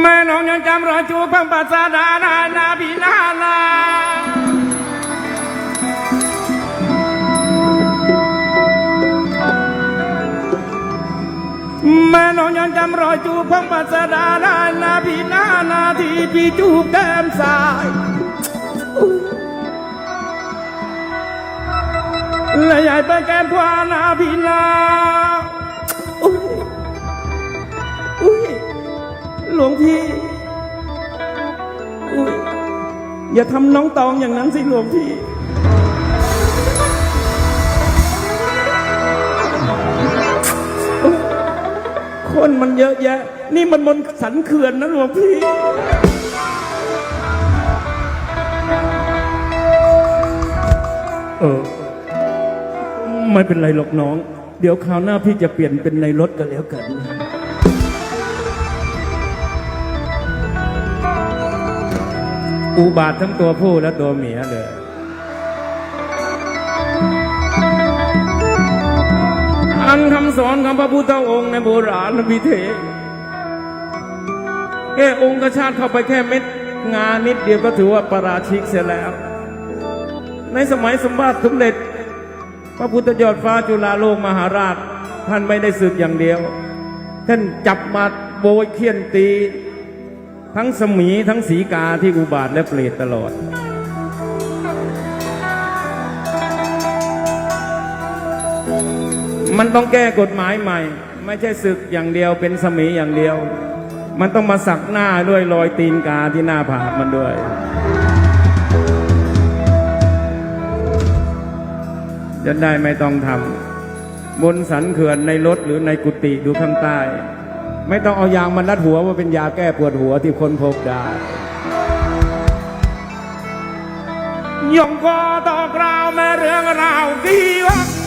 แม่น้องยังจำรอยจูบพังปัสสาดานานาพินานาแม่น้องยังจำรอยจูบพังปัสสาดานานาพินานาที่พี่จูบแก้มซ้ายและยายไปแก้มขวานาพินาอุ้ยอุ้ย หลวงพี่อย่าทำน้องตองอย่างนั้นสิหลวงพี่คนมันเยอะแยะ นี่มันบนสันเขื่อนนะหลวงพี่ เออ ไม่เป็นไรหรอกน้อง เดี๋ยวคราวหน้าพี่จะเปลี่ยนเป็นในรถก็แล้วกัน อุบาททั้งตัวผู้และตัวเมียเลยอันคำสอนของพระพุทธองค์ในโบราณวิเทแค่องค์กชาติเข้าไปแค่เม็ดงานนิดเดียวก็ถือว่าประราชิกเสียแล้ว ในสมัยสมบัติสมเด็จ พระพุทธยอดฟ้าจุฬาโลกมหาราช ท่านไม่ได้สึกอย่างเดียว ท่านจับมาโบยเคี่ยนตี ทั้งสมีทั้งสีกาที่อุบาทและเปรตตลอด มันต้องแก้กฎหมายใหม่ ไม่ใช่ศึกอย่างเดียวเป็นสมีอย่างเดียว มันต้องมาสักหน้าด้วยรอยตีนกาที่หน้าผากมันด้วย จะได้ไม่ต้องทำบนสันเขื่อนในรถหรือในกุฏิดูข้างใต้ ไม่ต้องเอายางมารัดหัวว่าเป็นยาแก้ปวดหัวที่คนพบได้ยงก็ต่อกราวแม่เรื่องราวกี่วัก